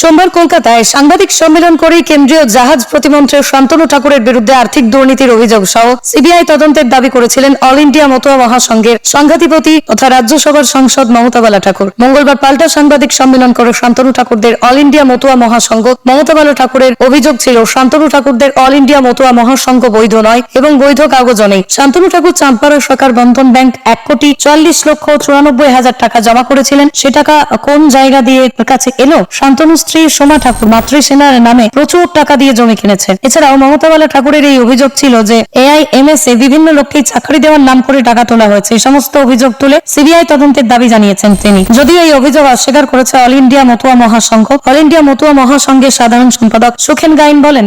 সোমবার কলকাতায় সাংবাদিক সম্মেলন করে কেন্দ্রীয় জাহাজ প্রতিমন্ত্রী শান্তনু ঠাকুরের বিরুদ্ধে আর্থিক দুর্নীতির অভিযোগ সহ সিবিআই তদন্তের দাবি করেছিলেন অল ইন্ডিয়া মতুয়া মহাসংঘের সংঘাধিপতি তথা রাজ্যসভার সাংসদ মমতা বালা ঠাকুর মঙ্গলবার পাল্টা সাংবাদিক সম্মেলন করে শান্তনু ঠাকুরদের অল ইন্ডিয়া মতুয়া মহাসংঘ, মমতা বালা ঠাকুরের অভিযোগ ছিল শান্তনু ঠাকুরদের অল ইন্ডিয়া মতুয়া মহাসংঘ বৈধ নয় এবং বৈধ কাগজও নেই। শান্তনু ঠাকুর চাম্পারা সরকার বন্ধন ব্যাংক এক কোটি চুয়াল্লিশ লক্ষ চুরানব্বই হাজার টাকা জমা করেছিলেন। সে টাকা কোন জায়গা দিয়ে কাছে এলো? শান্তনু স্ত্রী সোমা ঠাকুর মাতৃসেনার নামে প্রচুর টাকা দিয়ে জমি কিনেছেন। এছাড়াও মমতা বালা ঠাকুরের এই অভিযোগ ছিল যে এআই এমএস এ বিভিন্ন লোককে চাকরি দেওয়ার নাম করে টাকা তোলা হয়েছে। এই সমস্ত অভিযোগ তুলে সিবিআই তদন্তের দাবি জানিয়েছেন তিনি। যদিও এই অভিযোগ অস্বীকার করেছে all India Matua Mahasangha, all India Matua মহাসংঘের সাধারণ সম্পাদক সুখেন গাইন বলেন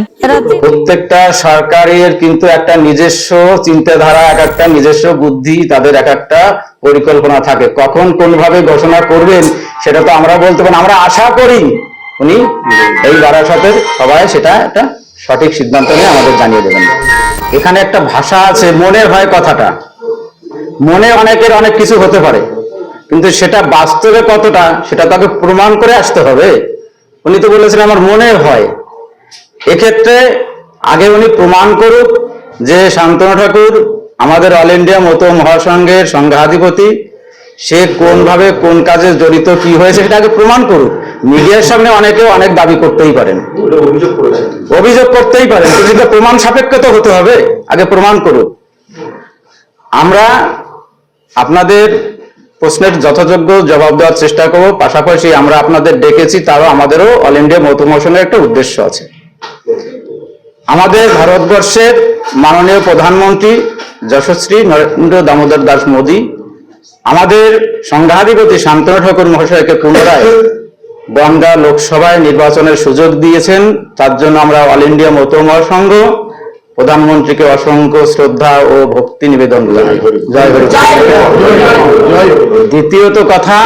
প্রত্যেকটা সরকারের কিন্তু একটা নিজস্ব চিন্তাধারা, এক একটা নিজস্ব বুদ্ধি, তাদের এক একটা পরিকল্পনা থাকে। কখন কোন ভাবে ঘোষণা করবেন, সেটা তো আমরা বলতে পারি আমরা আশা করি উনি এই বারাসতের সবাই সেটা একটা সঠিক সিদ্ধান্ত নিয়ে আমাদের জানিয়ে দেবেন। এখানে একটা ভাষা আছে, মনের হয় কথাটা। মনে অনেকের অনেক কিছু হতে পারে, কিন্তু সেটা বাস্তবে কতটা সেটা তাকে প্রমাণ করে আসতে হবে। উনি তো বলেছেন আমার মনে হয় এক্ষেত্রে আগে উনি প্রমাণ করুক যে শান্তনু ঠাকুর আমাদের অল ইন্ডিয়া মতো মহাসংঘের সংঘাধিপতি সে কোন ভাবে কোন কাজে জড়িত কি হয়েছে সেটা আগে প্রমাণ করুক। মিডিয়ার সামনে অনেকে অনেক দাবি করতেই পারেন। অভিযোগ করতেই পারেন কিন্তু প্রমাণ সাপেক্ষ তো হতে হবে। আগে প্রমাণ করুক। আমরা আপনাদের প্রশ্নের যথাযোগ্য জবাব দেওয়ার চেষ্টা করব। পাশাপাশি আমরা আপনাদের ডেকেছি তারও আমাদেরও অল ইন্ডিয়া মৌত মৌসুমের একটা উদ্দেশ্য আছে। আমাদের ভারতবর্ষের মাননীয় প্রধানমন্ত্রী যশস্বী নরেন্দ্র দামোদর দাস মোদী আমাদের সংঘাধিপতি শান্তনু ঠাকুর মহাশয়কে পুনরায় গঙ্গা লোকসভায় নির্বাচনের সুযোগ দিয়েছেন। তার জন্য আমরা অল ইন্ডিয়া মত মহাসংঘ প্রধানমন্ত্রীকে অসংখ্য শ্রদ্ধা ও ভক্তি নিবেদন দ্বিতীয়ত কথা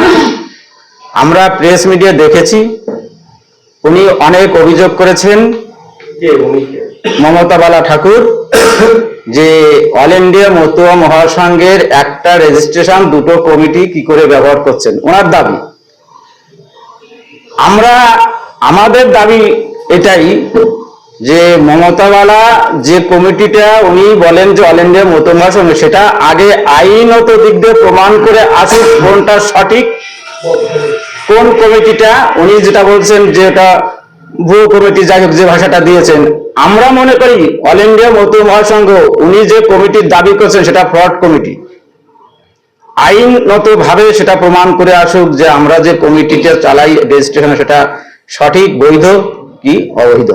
আমরা প্রেস মিডিয়া দেখেছি উনি অনেক অভিযোগ করেছেন? মমতা বালা ঠাকুর। যে অল ইন্ডিয়া মতুয়া মহাসংঘের একটা রেজিস্ট্রেশন দুটো কমিটি কি করে ব্যবহার করছেন? ওনার দাবি। আমরা, আমাদের দাবি এটাই যে মমতাওয়ালা যে কমিটিটা উনি বলেন যে অল ইন্ডিয়া মতুয়া মহাসংঘ সেটা আগে আইনত দিক দিয়ে প্রমাণ করে আসুক কোনটা সঠিক। কোন কমিটিটা উনি যেটা বলছেন যে এটা ভুয়ো কমিটি যাই যে ভাষাটা দিয়েছেন আমরা মনে করি অল ইন্ডিয়া মতো মহাসংঘ, উনি যে কমিটির দাবি করছেন সেটা ফ্রড কমিটি। আইনত ভাবে সেটা প্রমাণ করে আসুক যে আমরা যে কমিটিটা চালাই রেজিস্ট্রেশন সেটা সঠিক, বৈধ কি অবৈধ।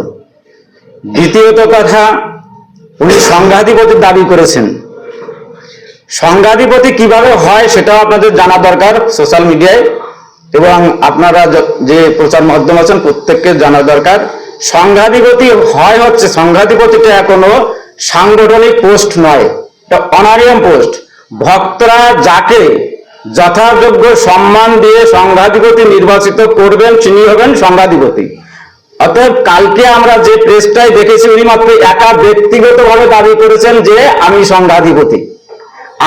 দ্বিতীয়ত কথা, উনি সংঘাধিপতির দাবি করেছেন। সংঘাধিপতি কীভাবে হয় সেটাও আপনাদের জানা দরকার সোশ্যাল মিডিয়ায় এবং আপনারা যে প্রচার মাধ্যম আছেন প্রত্যেককে জানা দরকার। সংঘাধিপতি হয় হচ্ছে সংঘাধিপতিটা এখনও সাংগঠনিক পোস্ট নয়, এটা অনারিয়াম পোস্ট। ভক্তরা যাকে যথাযোগ্য সম্মান দিয়ে সংঘাধিপতি নির্বাচিত করবেন, তিনি হবেন সংঘাধিপতি অতএব কালকে আমরা যে প্রেসটাই দেখেছি, উনি মাত্র একা ব্যক্তিগতভাবে দাবি করেছেন যে আমি সংঘাধিপতি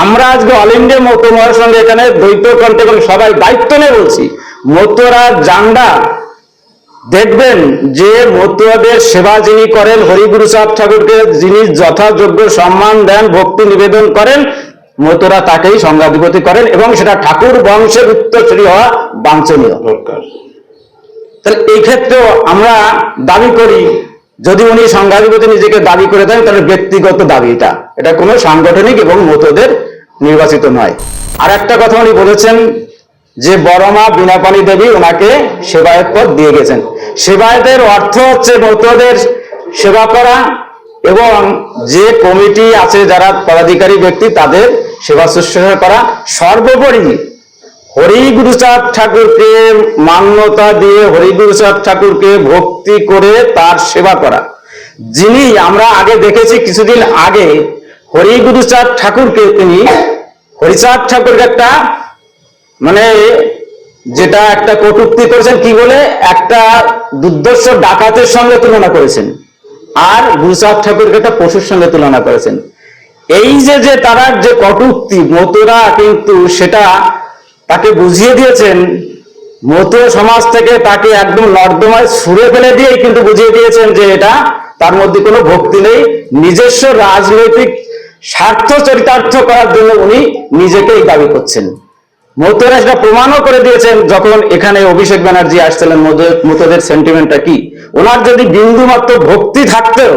আমরা আজকে অল ইন্ডিয়া মতো সঙ্গে এখানে দ্বৈত কণ্ঠে সবাই দায়িত্ব নিয়ে বলছি মতুয়ারা জান্ডা দেখবেন যে মতুয়াদের সেবা যিনি করেন হরিগুরু সাহেব ঠাকুরকে যিনি যথাযোগ্য সম্মান দেন ভক্তি নিবেদন করেন মতুরা তাকেই সংঘাধিপতি করেন এবং সেটা ঠাকুর বংশের উত্তরসূরি হওয়া বাঞ্ছনীয়। দরকার। তাহলে এই ক্ষেত্রেও আমরা দাবি করি যদি উনি সংঘাধিপতি নিজেকে দাবি করে দেন তাহলে ব্যক্তিগত দাবি এটা এটা কোনো সাংগঠনিক এবং মতদের নির্বাচিত নয়। আর একটা কথা উনি বলেছেন যে বড়মা বিনাপানি দেবী ওনাকে সেবায়ত পদ দিয়ে গেছেন। সেবায়তের অর্থ হচ্ছে মতদের সেবা করা এবং যে কমিটি আছে যারা পদাধিকারী ব্যক্তি তাদের সেবা শুশ্রূষা করা। সর্বোপরি হরি গুরুচাঁদ ঠাকুরকে মান্যতা দিয়ে হরি গুরুচাঁদ ঠাকুরকে ভক্তি করে তার সেবা করা। যিনি আমরা আগে দেখেছি কিছুদিন আগে হরি গুরুচাঁদ ঠাকুরকে তিনি হরিচাঁদ ঠাকুরকে একটা মানে যেটা একটা কটুক্তি করেছেন কি বলে? একটা দুর্দর্শ ডাকাতের সঙ্গে তুলনা করেছেন। আর গুরুচাঁদ ঠাকুরকে একটা পশুর সঙ্গে তুলনা করেছেন। এই যে যে তারা যে কটুক্তি, মতুরা কিন্তু সেটা তাকে বুঝিয়ে দিয়েছেন। মতুয়া সমাজ থেকে তাকে একদম নর্দমায় ছুঁড়ে ফেলে দিয়েই কিন্তু বুঝিয়ে দিয়েছেন যে এটা তার মধ্যে কোনো ভক্তি নেই। নিজস্ব রাজনৈতিক স্বার্থ চরিতার্থ করার জন্য উনি নিজেকেই দাবি করছেন। মতুয়ারা সেটা প্রমাণও করে দিয়েছেন যখন এখানে অভিষেক ব্যানার্জি আসছিলেন মতুয়াদের সেন্টিমেন্টটা কি? ওনার যদি বিন্দু মাত্র ভক্তি থাকতেও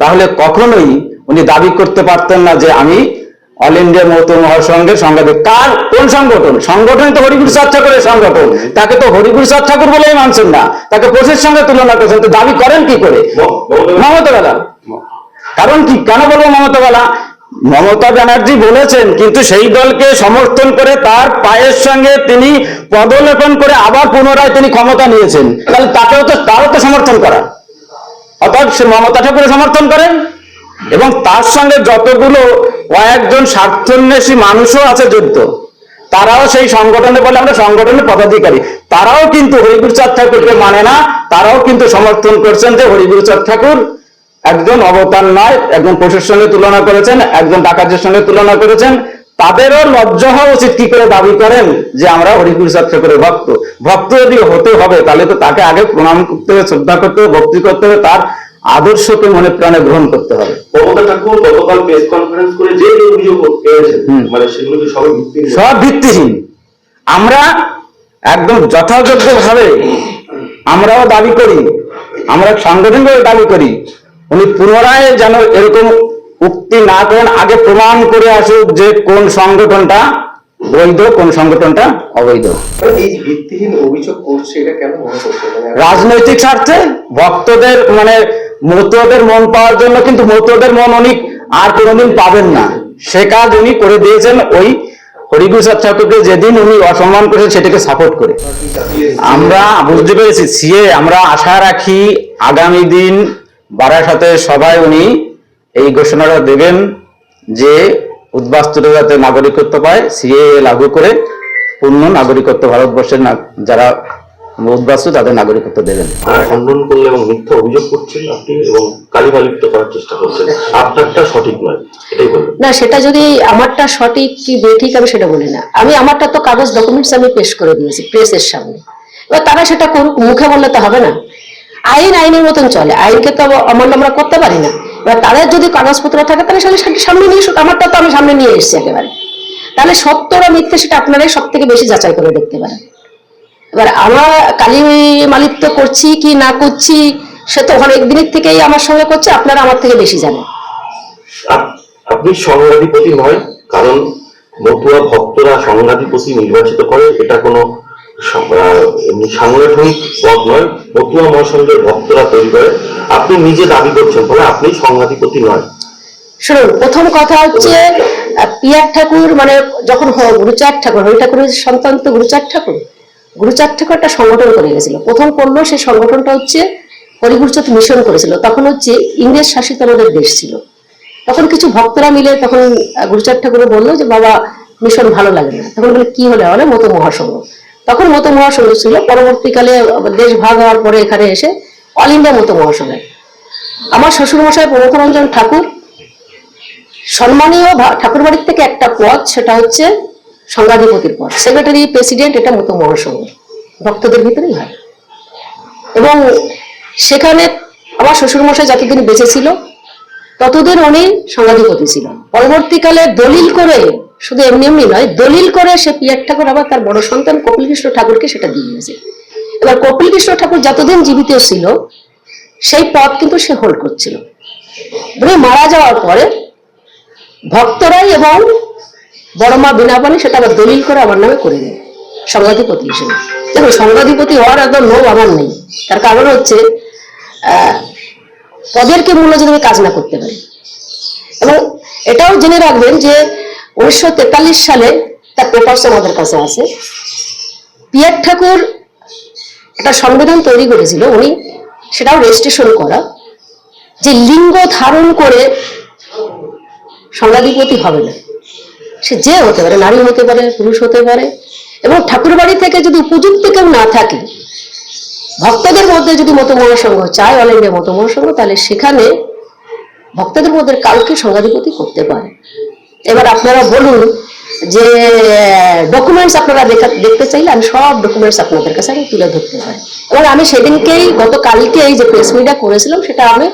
তাহলে কখনোই উনি দাবি করতে পারতেন না যে আমি অল ইন্ডিয়া মতো মহাসংঘের সংগঠন কার? কোন সংগঠন? সংগঠন তো হরিপুর চাঁদ ঠাকুরের সংগঠন। তাকে তো হরিপুর চাঁদ ঠাকুর বলেই মানছেন না। তাকে পশুর সঙ্গে তুলনা করছেন। তো দাবি করেন কি করে? মমতা বেলা কারণ কি? কেন বলব মমতা বেলা মমতা ব্যানার্জি বলেছেন, কিন্তু সেই দলকে সমর্থন করে তার পায়ের সঙ্গে তিনি পদলেপন করে আবার পুনরায় তিনি ক্ষমতা নিয়েছেন। তাহলে তাকেও তো, তারও তো সমর্থন করা। অর্থাৎ সে মমতা ঠাকুরের সমর্থন করেন এবং তার সঙ্গে যতগুলো কয়েকজন স্বার্থন্বেষী মানুষও আছে যুদ্ধ তারাও সেই সংগঠনে বলে আমরা সংগঠনের পদাধিকারী। তারাও কিন্তু হরিগুরু চাঁদ ঠাকুরকে মানে না, তারাও কিন্তু সমর্থন করছেন যে হরিগুরু চাঁদ ঠাকুর একজন অবতার নয় একজন পশুর সঙ্গে তুলনা করেছেন একজন ডাকাতের সঙ্গে তুলনা করেছেন। তাদেরও লজ্জা হওয়া উচিত কি করে দাবি করেন যে আমরা চাঁদ ঠাকুরের ভক্ত। ভক্ত যদি হতে হবে তাহলে তো তাকে আগে প্রণাম করতে হবে শ্রদ্ধা করতে হবে ভক্তি করতে হবে তার আদর্শকে মনে প্রাণে গ্রহণ করতে হবে। মমতা ঠাকুর গতকাল প্রেস কনফারেন্স করে যে অভিযোগ পেয়েছেন মানে সেগুলো সব ভিত্তিহীন? আমরা একদম যথাযোগ্য ভাবে আমরাও দাবি করি আমরা সাংগঠনিকভাবে দাবি করি উনি পুনরায় যেন এরকম উক্তি না করেন আগে প্রমাণ করে আসুক যে কোন সংগঠনটা বৈধ কোন সংগঠনটা অবৈধ। এই ভিত্তিহীন অভিযোগ করছে এটা কেন মনে করছে? রাজনৈতিক স্বার্থে ভক্তদের মানে মতুয়াদের মন পাওয়ার জন্য কিন্তু মতুয়াদের মন উনি আর কোনোদিন পাবেন না। সে কাজ উনি করে দিয়েছেন ওই হরিপ্রসাদ ঠাকুরকে যেদিন উনি অসম্মান করেছেন সেটাকে সাপোর্ট করে। আমরা বুঝতে পেরেছি সিএ আমরা আশা রাখি আগামী দিন বারাসাতে সবাই উনি এই ঘোষণাটা দেবেন যে উদ্বাস্তুরা যাতে নাগরিকত্ব পায় সিএ লাগু করে পূর্ণ নাগরিকত্ব ভারতবর্ষের না- যারা উদ্বাস্তু তাদের নাগরিকত্ব দেবেন। খণ্ডন করলে এবং মিথ্যা অভিযোগ করছেন আপনি এবং কালিমালিপ্ত করার চেষ্টা করছেন আপনারটা সঠিক নয় এটাই বলবেন না সেটা যদি আমারটা সঠিক কি বেঠিক আমি সেটা বলি না। আমি আমারটা তো কাগজ ডকুমেন্টস আমি পেশ করে দিয়েছি প্রেসের সামনে। এবার তারা সেটা করুক মুখে বললে তো হবে না। আইন আইনের মতন চলে। আইনকে তো অমান্য আমরা করতে পারি না। এবার তাদের যদি কাগজপত্র থাকে, তাহলে সামনে নিয়ে এসুক আমারটা তো আমি সামনে নিয়ে এসেছি একেবারে। তাহলে সত্য না মিথ্যে সেটা আপনারাই সব থেকে বেশি যাচাই করে দেখতে পারেন। এবার আমার কালী মালিত্য করছি কি না করছি, সে তো অনেক দিনের থেকেই আমার সঙ্গে করছে, আপনারা আমার থেকে বেশি জানেন। আপ- আপনি সংঘাধিপতি নয়, কারণ মতুয়া ভক্তরা সংঘাধিপতি নির্বাচিত করে, এটা কোনো সাংগঠনিক পদ নয় মতুয়া মহাসংঘের ভক্তরা তৈরি করে। আপনি নিজে দাবি করছেন, ফলে আপনি সংঘাধিপতি নয়। শুনুন, প্রথম কথা হচ্ছে পিয়ার ঠাকুর মানে যখন গুরুচাঁদ ঠাকুর হরি ঠাকুরের সন্তান তো গুরুচাঁদ ঠাকুর। গুরুচাঁদ ঠাকুর একটা সংগঠন করে গেছিল। প্রথম করল সেই সংগঠনটা হচ্ছে হরিগুরুচাঁদ মিশন করেছিল। তখন হচ্ছে ইংরেজ শাসিত আমাদের দেশ ছিল। তখন কিছু ভক্তরা মিলে তখন গুরুচার ঠাকুর বলল যে, বাবা, মিশন ভালো লাগে না। তখন বলে, কি হলে? বলে মতো মহাসংঘ। তখন মতো মহাসংঘ ছিল। পরবর্তীকালে দেশ ভাগ হওয়ার পরে এখানে এসে অল ইন্ডিয়া মতো মহাসংঘ আমার শ্বশুরমশাই প্রমথরঞ্জন ঠাকুর, সম্মানীয় ঠাকুর বাড়ির থেকে একটা পদ, সেটা হচ্ছে সংঘাধিপতির পদ। সেক্রেটারি প্রেসিডেন্ট এটা মতো মহাসংঘ ভক্তদের ভিতরেই হয়। এবং সেখানে আমার শ্বশুরমশাই যতদিন বেঁচে ছিল, ততদিন উনি সংঘাধিপতি ছিল পরবর্তীকালে দলিল করে শুধু এমনি এমনি নয় দলিল করে সে পিয়ার ঠাকুর আবার তার বড় সন্তান কপিল কৃষ্ণ ঠাকুরকে সেটা দিয়ে দিয়েছে এবার কপিল কৃষ্ণ ঠাকুর যতদিন জীবিত ছিল সেই পদ কিন্তু সে হোল্ড করছিল। মারা যাওয়ার পরে ভক্তরাই এবং বড় মা বিনাপানি সেটা আবার দলিল করে আমার নামে করে দেয় সংঘাধিপতি হিসেবে। দেখুন সংঘাধিপতি হওয়ার একদম লোভ আমার নেই। তার কারণ হচ্ছে আহ, পদের কি মূল্য যদি আমি কাজ না করতে পারি। এবং এটাও জেনে রাখবেন যে উনিশশো তেতাল্লিশ সালে তার পেপার্স আমাদের কাছে আছে পিয়ার ঠাকুর একটা সংবিধান তৈরি করেছিল, উনি সেটাও রেজিস্ট্রেশন করা, যে লিঙ্গ ধারণ করে সংঘাধিপতি হবে না। সে যে হতে পারে, নারী হতে পারে, পুরুষ হতে পারে, এবং ঠাকুর বাড়ি থেকে যদি উপযুক্ত কেউ না থাকে, ভক্তদের মধ্যে যদি মতো মহাসংঘ চায়, অল ইন্ডিয়া মতো মহাসংঘ তাহলে সেখানে ভক্তদের মধ্যে কাউকে সংঘাধিপতি করতে পারে। এবার আপনারা বলুন যে ডকুমেন্টস আপনারা দেখা- দেখতে চাইলে আমি সব ডকুমেন্টস আপনাদের কাছে আমি তুলে ধরতে পারি। এবং আমি সেদিনকেই, গতকালকেই যে প্রেস মিডিয়া করেছিলাম, সেটা আমি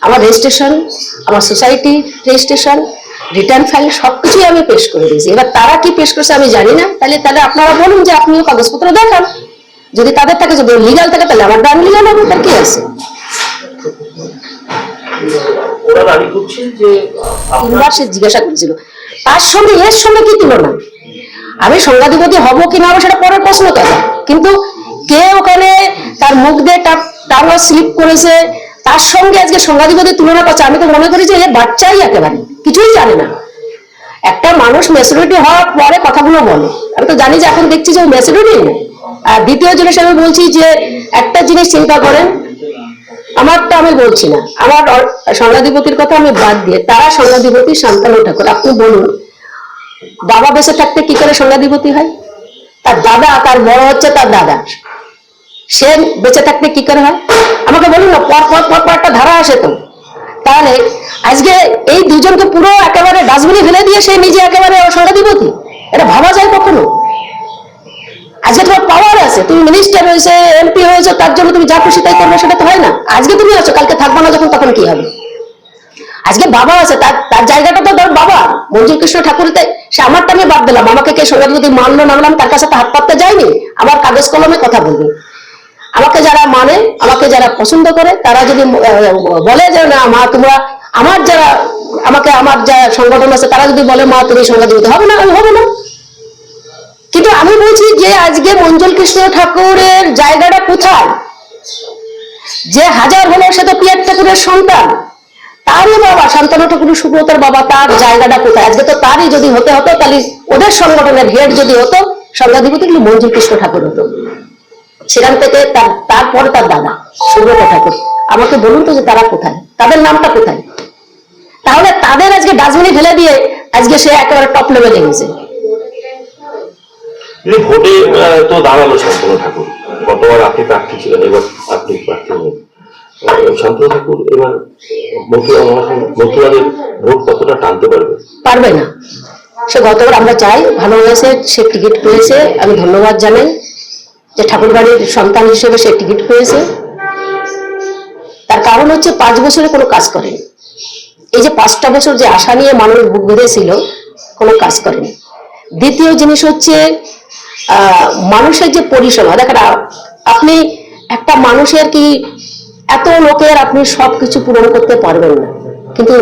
আমার রেজিস্ট্রেশন আমার সোসাইটি রেজিস্ট্রেশন রিটার্ন ফাইল সবকিছুই আমি পেশ করে দিয়েছি। এবার তারা কি পেশ করছে আমি জানি না। তাহলে তাহলে আপনারা বলুন যে, আপনিও কাগজপত্র দেখান। যদি তাদের থাকে, যদি লিগাল থাকে, তাহলে আমার ডান লিগাল হবে তার কি আছে? ওরা দাবি করছে যে জিজ্ঞাসা করেছিল। তার সঙ্গে এর সঙ্গে কি তুলনা? আমি সংবাদিপতি হব কি না সেটা পরের প্রশ্ন কথা কিন্তু কে ওখানে তার মুখ দিয়ে টাকা স্লিপ করেছে, তার সঙ্গে আজকে সংবাদিপতি তুলনা করছে, আমি তো মনে করি যে এ বাচ্চাই একেবারে, কিছুই জানে না। একটা মানুষ মেসিউরিটি হওয়ার পরে কথাগুলো বলে। আমি তো জানি যে এখন দেখছি যে মেসিউরিটি নেই। আর দ্বিতীয় জিনিস আমি বলছি যে একটা জিনিস চিন্তা করেন আমারটা আমি বলছি না। আমার সংঘাধিপতির কথা আমি বাদ দিয়ে তারা সংঘাধিপতি শান্তানু ঠাকুর। আপনি বলুন, বাবা বেঁচে থাকতে কি করে সংঘাধিপতি হয়? তার দাদা, তার বড় হচ্ছে তার দাদা। সে বেঁচে থাকতে কি করে হয়? আমাকে বলুন না, পর পর পর পর একটা ধারা আসে তো। তাহলে আজকে এই দুজনকে পুরো একেবারে ডাস্টবিনে ফেলে দিয়ে সে নিজে একেবারে সংঘাধিপতি এটা ভাবা যায় কখনো? আজকে তোমার পাওয়ার আছে, তুমি মিনিস্টার হয়েছে এমপি হয়েছে, তার জন্য তুমি যা খুশি তাই করবে, সেটা তো হয় না। আজকে তুমি আছো, কালকে থাকবে না যখন, তখন কি হবে? আজকে বাবা আছে, তার জায়গাটা তো তোর বাবা, মঞ্জুর কৃষ্ণ ঠাকুর সে আমারটা আমি বাদ দিলাম, আমাকে কে সঙ্গাধিপতি মানলো, না মানলাম, তার কাছে তো হাত পাততে যায়নি আমার কাগজ কলমে কথা বলবে। আমাকে যারা মানে আমাকে যারা পছন্দ করে, তারা যদি বলে যে, না, মা, তোমরা আমার যারা, আমাকে, আমার যা সংগঠন আছে, তারা যদি বলে, মা, তুমি সংঘাধিপতি হবে না, আমি হবে না। কিন্তু আমি বলছি যে আজকে মঞ্জুল কৃষ্ণ ঠাকুরের জায়গাটা কোথায়? যে হাজার হলো সে তো পিয়ার ঠাকুরের সন্তান। তারই বাবা শান্তনু ঠাকুর সুব্রতর বাবা, তার জায়গাটা কোথায়? আজকে তো তারই যদি হতে হতো, তাহলে ওদের সংগঠনের হেড যদি হতো সংঘাধিপতি কিন্তু মঞ্জুল কৃষ্ণ ঠাকুর হতো। সেখান থেকে তার, তারপরে তার দাদা, সুব্রত ঠাকুর। আমাকে বলুন তো যে তারা কোথায়? তাদের নামটা কোথায়? তাহলে তাদের আজকে ডাস্টবিনে ফেলে দিয়ে আজকে সে একেবারে টপ লেভেলে গেছে। কিন্তু ভোটে তো দাঁড়াল শান্তনু ঠাকুর। গতবার আপনি প্রার্থী ছিলেন এবার আপনি প্রার্থী আহ, শান্তনু ঠাকুর এবার মথুরা মথুরাদের ভোট কতটা টানতে পারবে? পারবে না। সে গতবার আমরা চাই ভালো হয়েছে সে টিকিট পেয়েছে আমি ধন্যবাদ জানাই যে ঠাকুরবাড়ির সন্তান হিসেবে সে টিকিট পেয়েছে। তার কারণ হচ্ছে পাঁচ বছরে কোনো কাজ করেনি। এই যে পাঁচটা বছর যে আশা নিয়ে মানুষ বুক বেঁধেছিল কোনো কাজ করেনি। দ্বিতীয় জিনিস হচ্ছে মানুষের যে পরিষেবা দেখেন আপনি একটা মানুষের কি এত লোকের আপনি সবকিছু পূরণ করতে পারবেন না। কিন্তু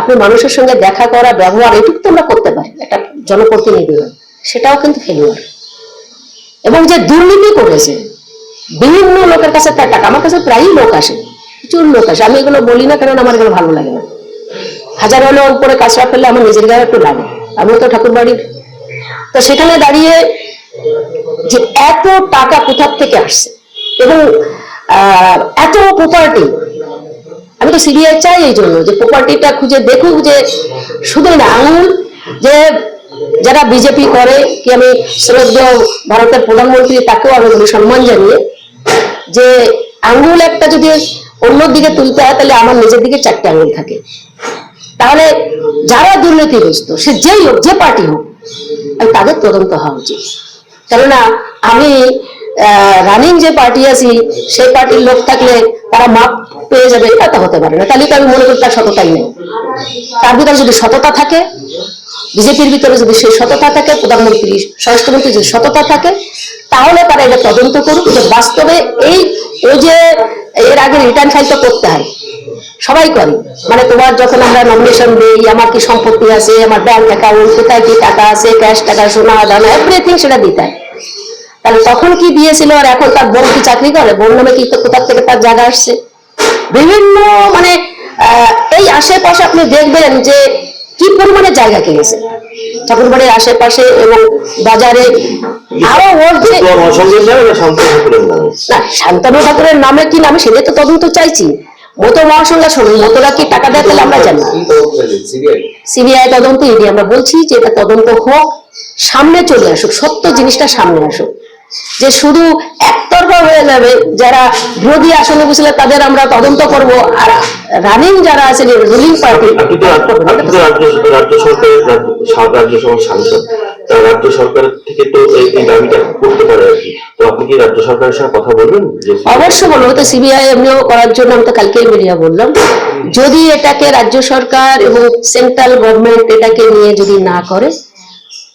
আপনি মানুষের সঙ্গে দেখা করা, ব্যবহার, এটুকু তো আমরা করতে পারি, একটা জনপ্রতিনিধি সেটাও কিন্তু ফেলিওর এবং যে দুর্নীতি করেছে, বিভিন্ন লোকের কাছে তার টাকা আমার কাছে প্রায়ই লোক আসে, প্রচুর লোক আসে, আমি এগুলো বলি না কারণ আমার এগুলো ভালো লাগে না। হাজার হলেও উপরে কাজটা ফেললে আমার নিজের গায়ে একটু লাগে, আমিও তো ঠাকুর বাড়ির তো সেখানে দাঁড়িয়ে যে এত টাকা কোথার থেকে আসছে? এবং এত প্রপার্টি আমি তো সিবিআই চাই এই জন্য যে প্রপার্টিটা খুঁজে দেখুক যে শুধু না আঙুল যে যারা বিজেপি করে, কি আমি শ্রদ্ধেয় ভারতের প্রধানমন্ত্রী, তাকেও আমি বলি সম্মান জানিয়ে, যে আঙ্গুল একটা যদি অন্য দিকে তুলতে হয়, তাহলে আমার নিজের দিকে চারটে আঙ্গুল থাকে। তাহলে যারা দুর্নীতিগ্রস্ত, সে যেই হোক, যে পার্টি হোক, তাদের তদন্ত হওয়া উচিত। কেননা আমি রানিং যে পার্টি আছি, সেই পার্টির লোক থাকলে তারা মাপ পেয়ে যাবে, এটা তো হতে পারে না। তাহলে তো আমি মনে করি তার সততাই নেই। তার ভিতরে যদি সততা থাকে, বিজেপির ভিতরে যদি সেই সততা থাকে, প্রধানমন্ত্রী স্বরাষ্ট্রমন্ত্রী যদি সততা থাকে, তাহলে তারা এটা তদন্ত করুক। যে বাস্তবে এই, ওই যে এর আগে রিটার্ন ফাইল তো করতে হয়। সবাই করে। মানে তোমার যখন আমরা নমিনেশন দিই, আমার কি সম্পত্তি আছে, আমার ব্যাংক অ্যাকাউন্ট কোথায় কি টাকা আছে ক্যাশ টাকা, সোনা, দানা এভরিথিং সেটা দিতে হয়। তাহলে তখন কি দিয়েছিল আর এখন তার বোন কি চাকরি করে? বোন নামে কি কোথার থেকে তার জায়গা আসছে? বিভিন্ন মানে এই আশেপাশে আপনি দেখবেন যে কি পরিমাণে জায়গা কিনেছে? ঠাকুরবাড়ির আশেপাশে এবং বাজারে আরও ওর যে না শান্তনু ঠাকুরের নামে কি নামে সেটা তো তদন্ত চাইছি। মতো মহাসংঘ শুনুন মতোরা কি টাকা দেয় তাহলে আমরা জানি। সিবিআই তদন্ত ইডি আমরা বলছি যে এটা তদন্ত হোক সামনে চলে আসুক সত্য জিনিসটা সামনে আসুক। যে শুধু একতরফা হয়ে যাবে যারা বিরোধী আসনে বসলে তাদের আমরা তদন্ত করব। আর রানিং যারা আছে রুলিং পার্টি রাজ্য সরকারের রাজ্য- সাংসদ? রাজ্য সরকার থেকে তো এই এই দাবিটা করতে পারে আর কি। তো আপনি কি রাজ্য সরকারের সঙ্গে কথা বলবেন? অবশ্য বলব তো সিবিআই এমনিও করার জন্য আমি তো কালকেই মিডিয়া বললাম। যদি এটাকে রাজ্য সরকার এবং সেন্ট্রাল গভর্নমেন্ট এটাকে নিয়ে যদি না করে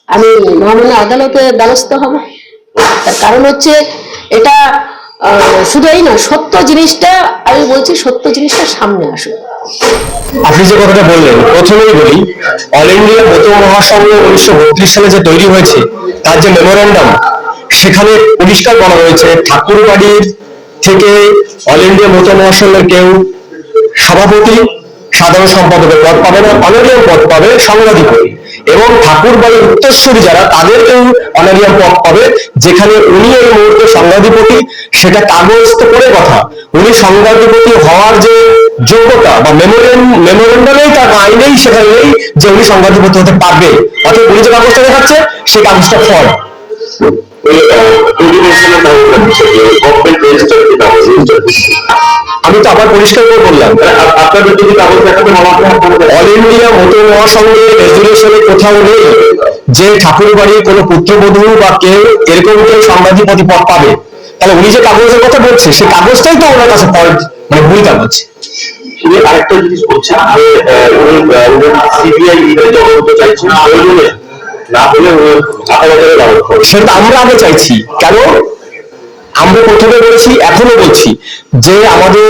আমি মহামান্য আদালতে দ্বারস্থ হব। তার কারণ হচ্ছে এটা শুধু এই না সত্য জিনিসটা আমি বলছি সত্য জিনিসটা সামনে আসুক। আপনি যে কথাটা বললেন, প্রথমেই বলি অল ইন্ডিয়া মতো মহাসংঘ উনিশশো বত্রিশ সালে যে তৈরি হয়েছে, তার যে মেমোরেন্ডাম সেখানে পরিষ্কার বলা হয়েছে। ঠাকুর বাড়ির থেকে অল ইন্ডিয়া মতো মহাসংঘের কেউ সভাপতি, সাধারণ সম্পাদকের পদ পাবে না অনেকেও পদ পাবে সংবাদিকই এবং ঠাকুর বাড়ির উত্তরসূরি যারা, তাদেরকেও অনারিয়াম পদ পাবে, যেখানে উনি এই মুহূর্তে সংবাদিপতি সেটা কাগজ তো করে কথা। উনি সংবাদিপতি হওয়ার যে যোগ্যতা বা মেমোরেন্ডামেই তার আইনেই সেখানে নেই যে উনি সংবাদিপতি হতে পারবে। অর্থাৎ উনি যে কাগজটা দেখাচ্ছে, সেই কাগজটা ফল। আমি তো আবার পরিষ্কার করে বললাম। আপনাদের যদি কাগজ দেখাবেন অল ইন্ডিয়া মতো মহাসংঘের রেজুলেশনে কোথাও নেই। যে ঠাকুর বাড়ির কোনো পুত্রবধূ বা কেউ এরকম কেউ সাংবাদিকপতি পদ পাবে। তাহলে উনি যে কাগজের কথা বলছে সেই কাগজটাই তো ওনার কাছে ফল্ট মানে ভুল কাগজ। আরেকটা জিনিস বলছেন যে সিবিআই তদন্ত চাইছেন না সেটা আমরা আগে চাইছি। কেন? আমরা প্রথমে এখনও বলছি যে আমাদের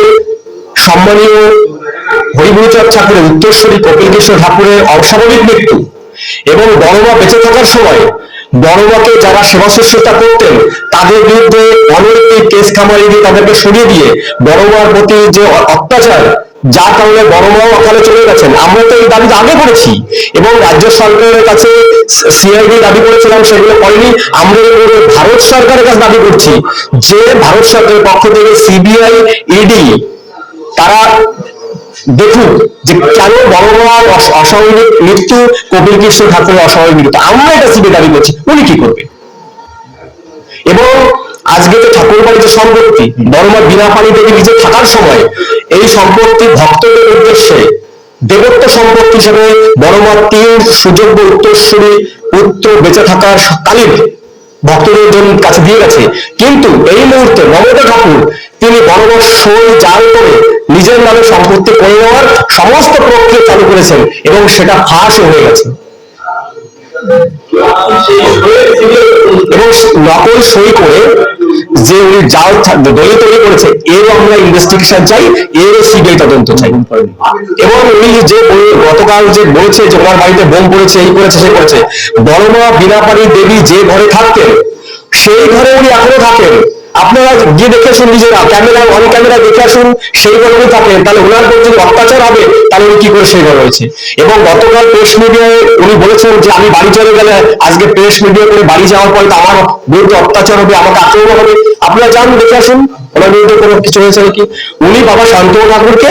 সম্মানীয় ঠাকুরের কপিল কৃষ্ণ ঠাকুরের অস্বাভাবিক মৃত্যু এবং বড়মা বেঁচে থাকার সময় বড়মাকে যারা সেবা শুশ্রূষা করতেন, তাদের বিরুদ্ধে অনৈতিক কেস খামারি দিয়ে তাদেরকে সরিয়ে দিয়ে বড়মার প্রতি যে অত্যাচার যার কারণে বড়মাও অকালে চলে গেছেন। আমরা তো এই দাবি আগে করেছি এবং রাজ্য সরকারের কাছে সিআইডি দাবি করেছিলাম, সেগুলো করেনি। আমরা ভারত সরকারের কাছে দাবি করছি যে ভারত সরকারের পক্ষ থেকে সিবিআই ইডি তারা দেখুন যে কেন বড় বড় অস্বাভাবিক মৃত্যু কপিল কৃষ্ণ ঠাকুরের অস্বাভাবিক মৃত্যু। আমরা এটা সিবি দাবি করছি। উনি কি করবে? এবং আজকে তো ঠাকুর বাড়ির যে সম্পত্তি বড়মা বিনা পানি থেকে নিজে থাকার সময় এই সম্পত্তি ভক্তদের উদ্দেশ্যে, দেবত্ব সম্পত্তি হিসেবে বড়মা তিন সুযোগ্য উত্তরসূরি পুত্র বেঁচে থাকার কালীন ভক্তদের জন্য কাছে দিয়ে গেছে। কিন্তু এই মুহূর্তে মমতা ঠাকুর, তিনি বড় সই জাল করে নিজের নামে সম্পত্তি করে নেওয়ার সমস্ত প্রক্রিয়া চালু করেছেন এবং সেটা ফাঁস হয়ে গেছে। এবং নকল সই করে যে উনি জাল দলিল তৈরি করেছে, এরও আমরা ইনভেস্টিগেশন চাই, এরও সিবিআই তদন্ত চাই। এবং উনি যে গতকাল যে বলছে যে ওনার বাড়িতে বোম পড়েছে, এই করেছে, সেই করেছে, বড়মা বিনাপাড়ি দেবী যে ঘরে থাকতেন সেই ঘরে উনি এখনও থাকেন। আপনারা গিয়ে দেখে আসুন নিজেরা, ক্যামেরা, অন ক্যামেরা দেখে আসুন, সেই উনি থাকেন। তাহলে ওনার যদি অত্যাচার হবে, তাহলে উনি কি করে সেই ঘরে রয়েছে? এবং গতকাল প্রেস মিডিয়ায় উনি বলেছেন যে আমি বাড়ি চলে গেলে, আজকে প্রেস মিডিয়া করে বাড়ি যাওয়ার পরে তো আমার বিরুদ্ধে অত্যাচার হবে, আমাকে আক্রমণ হবে। আপনারা যান, দেখে আসুন ওনার বিরুদ্ধে কোনো কিছু হয়েছে নাকি? উনি বাবা শান্তনু ঠাকুরকে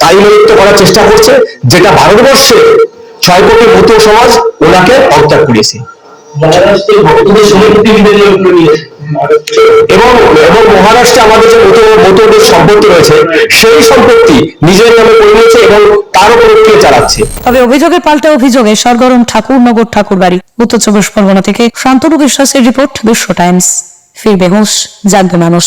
তাই নিযুক্ত করার চেষ্টা করছে, যেটা ভারতবর্ষে ছয় কোটি ভূত সমাজ ওনাকে অত্যাগ করেছে। মহারাষ্ট্রের ভক্তদের সমিতি নিয়েছে। এবং এবং মহারাষ্ট্রে আমাদের যে মতো সম্পত্তি রয়েছে, সেই সম্পত্তি নিজের নামে করে এবং তার উপর চালাচ্ছে। তবে অভিযোগের পাল্টা অভিযোগে সরগরম ঠাকুরনগর ঠাকুরবাড়ি উত্তর চব্বিশ পরগনা থেকে শান্তনু বিশ্বাসের রিপোর্ট বিশ্ব টাইমস। ফিরবে হোস জাগবে মানুষ।